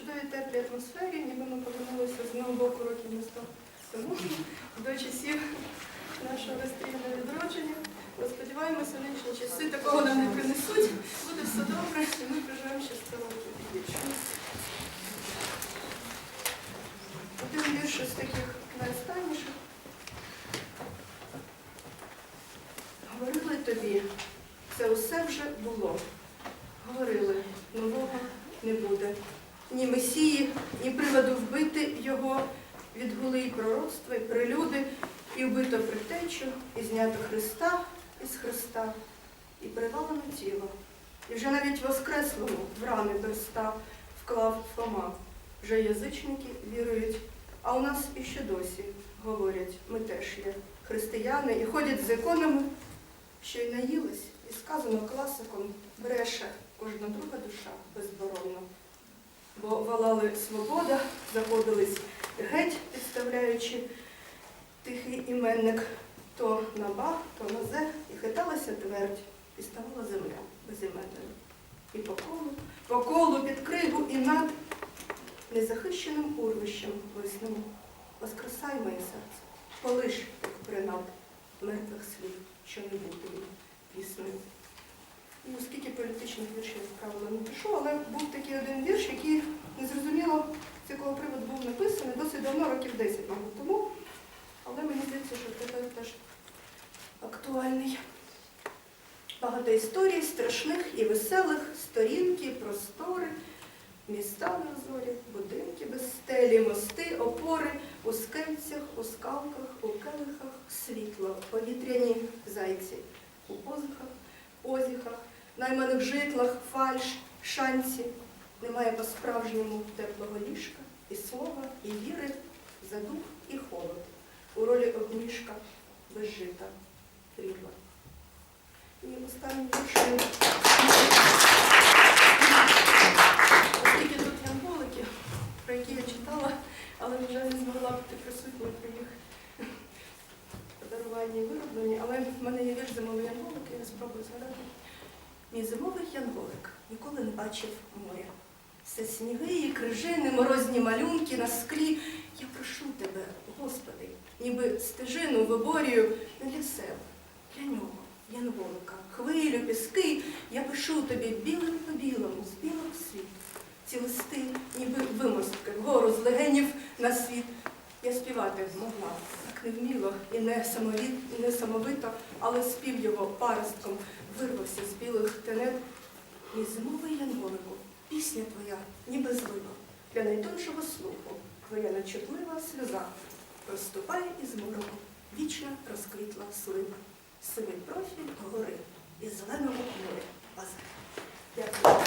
чудовій теплій атмосфері, ніби ми повернулися з одного боку років на 100 тому до часів нашого розстрільного відродження. Ми сподіваємося, нинішні часи такого нам не принесуть. Буде все добре, і ми проживемо ще 100 років більше. Один вірш із таких найостанніших. Говорили тобі, це усе вже було. Говорили, нового не буде. Ні месії, ні приводу вбити його, відгули і пророцтва, і прилюди, і вбито притечу, і знято Христа із Христа, і привалено тіло. І вже навіть воскреслому в рани перста вклав Фома. Вже язичники вірують, а у нас іще досі говорять, ми теж є християни і ходять з іконами, що й наїлись, і сказано класиком бреше кожна друга душа безборонно. Бо волали свобода, заходились геть, підставляючи тихий іменник то на ба, то на зе, і хиталася твердь, і ставала земля безіменною. І по колу, по колу під кригу і над незахищеним урвищем виснемо. Воскресай моє серце, полиш, як принад мертвих слів, що не їм піснею. І оскільки політичних віршів, як правило, не пишу, але був такий один вірш, який незрозуміло з якого приводу був написаний досить давно, років 10, мабуть, тому. Але мені здається, що тепер теж актуальний. Багато історій, страшних і веселих, сторінки, простори, міста на зорі, будинки без стелі, мости, опори, у скельцях, у скалках, у келихах, світло, повітряні зайці, у позихах, озіхах, найманих житлах, фальш, шанці. Немає по-справжньому теплого ліжка, і слова, і віри, задух і холод. У ролі огнішка без жита, трібла. І Оскільки тут янголики, про які я читала, але, жаль, не змогла бути присутня при і виробленні. Але в мене є вірш зимовий янголик, я спробую згадати. Мій зимовий янголик ніколи не бачив моря. Все сніги і крижини, морозні малюнки на склі. Я прошу тебе, Господи, ніби стежину виборюю не пишу тобі білим по білому, з білого світу. Ці листи, ніби вимостки, вгору з легенів на світ. Я співати могла, так не вміло і не самовіт, і не самовито, але спів його паростком вирвався з білих тенет. Мій зимовий янголику, пісня твоя, ніби злива, для найтоншого слуху, твоя нечутлива сльоза. Проступає із мороку, вічно розквітла слива. Сивий профіль гори, Дякую.